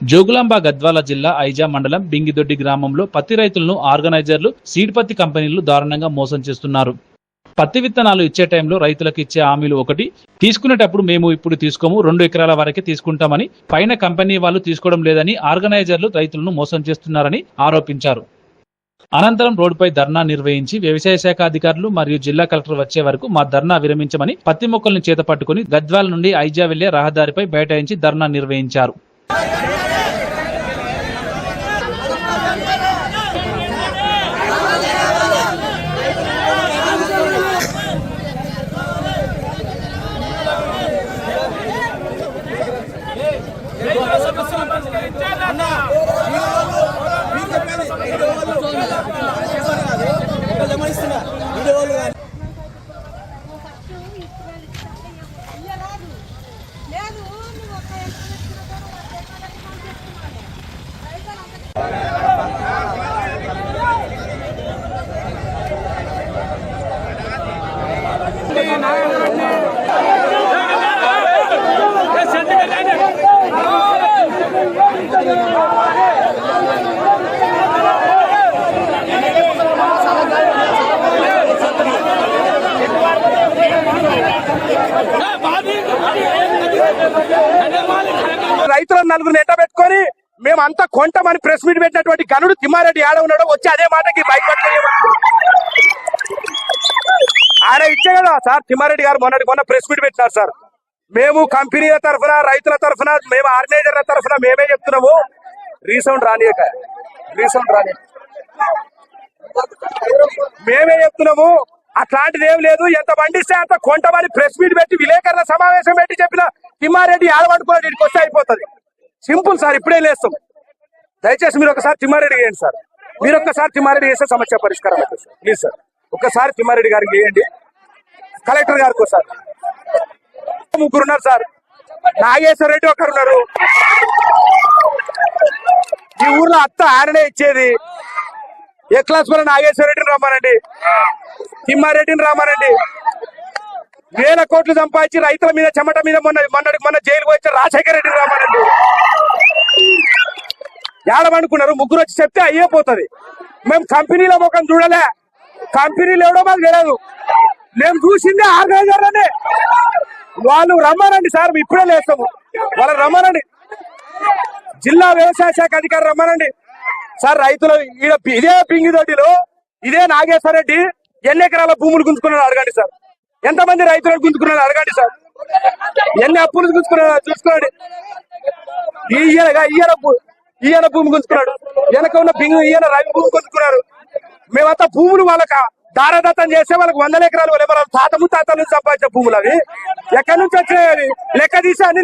జోగులాంబ గద్వాల జిల్లా ఐజా మండలం బింగిదొడ్డి గ్రామంలో పత్తి రైతులను ఆర్గనైజర్లు సీడ్ పత్తి కంపెనీలు దారుణంగా మోసం చేస్తున్నారు. పత్తి విత్తనాలు ఇచ్చే టైంలో రైతులకు ఇచ్చే హామీలు ఒకటి తీసుకునేటప్పుడు మేము ఇప్పుడు తీసుకోము రెండు ఎకరాల వరకే తీసుకుంటామని పైన కంపెనీ వాళ్ళు తీసుకోవడం లేదని ఆర్గనైజర్లు రైతులను మోసం చేస్తున్నారని ఆరోపించారు. అనంతరం రోడ్డుపై ధర్నా నిర్వహించి వ్యవసాయ శాఖ అధికారులు మరియు జిల్లా కలెక్టర్ వచ్చే వరకు మా ధర్నా విరమించమని పత్తి మొక్కల్ని చేత పట్టుకుని గద్వాల నుండి ఐజా వెళ్ళే రహదారిపై బైఠాయించి ధర్నా నిర్వహించారు. లేదు రైతులను నలుగురు నెట్ట పెట్టుకొని మేమంతా కొంటామని ప్రెస్ మీట్ పెట్టినటువంటి గనుడు తిమ్మారెడ్డి ఏడ ఉన్నాడో వచ్చి అదే మాటకి భయపడి ఆయన ఇచ్చే కదా సార్ తిమ్మారెడ్డి గారు మొన్నటి మొన్న ప్రెస్ మీట్ పెట్టినారు సార్. మేము కంపెనీల తరఫున రైతుల తరఫున మేము ఆర్గనైజర్ల తరఫున మేమే చెప్తున్నాము. రీసౌండ్ రానియక రీసౌండ్ రాని మేమే చెప్తున్నాము అట్లాంటిది ఏం లేదు. ఎంత పండిస్తే అంత కొంటమని ప్రెస్ మీట్ పెట్టి విలేకరుల సమావేశం పెట్టి చెప్పిన తిమ్మారెడ్డి ఆడబడుకున్నాడు ఇక్కడికి వస్తే అయిపోతుంది. సింపుల్ సార్ ఇప్పుడే లేస్తాం. దయచేసి మీరు ఒకసారి తిమ్మారెడ్డి చేయండి సార్. మీరు ఒక్కసారి తిమ్మారెడ్డి చేస్తే సమస్య పరిష్కారం అవుతుంది సార్. Please sir. ఒక్కసారి తిమ్మారెడ్డి గారికి చేయండి. కలెక్టర్ గారికి ఒకసారి. ముగ్గురు ఉన్నారు సార్. నాగేశ్వర రెడ్డి ఒకరు ఉన్నారు. ఈ ఊర్లో అత్త ఆయననే ఇచ్చేది. ఏ క్లాస్ వల్ల నాగేశ్వర రెడ్డిని రమ్మానండి? తిమ్మారెడ్డిని రమ్మానండి. వేల కోట్లు సంపాదించి రైతుల మీద చెమట మీద మొన్న మొన్నటి మొన్న జైలుకు వచ్చి రాజశేఖర రెడ్డిని రమ్మానండి. ఏడమనుకున్నారు ముగ్గురు వచ్చి చెప్తే అయ్యే పోతుంది. మేము కంపెనీలో ముఖం చూడలే. కంపెనీలు ఎవడో మాకు తెలియదు మేము చూసిందే ఆర్గనైజర్లనే. వాళ్ళు రమ్మనండి సార్ మేము ఇప్పుడే లేస్తాము. వాళ్ళు రమ్మనండి. జిల్లా వ్యవసాయ శాఖ అధికారి రమ్మనండి. సార్ రైతులు ఈడ పి- ఇదే పింగిదొడ్డిలో ఇదే నాగేశ్వర రెడ్డి ఎన్ని ఎకరాల భూములు గుంజుకున్నాడు అడగండి సార్. ఎంతమంది రైతులు గుంజుకున్నాడు అడగండి సార్. ఎన్ని అప్పులు గుంజుకున్నాడు చూసుకోండి. ఈయనగా ఈయన ఈయన భూమి గుంజుకున్నాడు. వెనక ఉన్న బింగు ఈయన రవి భూమి గుంజుకున్నారు. మేమంతా భూములు వాళ్ళక? దారదత్తం చేస్తే వాళ్ళకి వందల ఎకరాలు వాళ్ళ తాత ముత్తాతల నుంచి సంపాదించిన భూములు అవి? ఎక్కడి నుంచి వచ్చాయి అవి? లెక్క తీసి అన్ని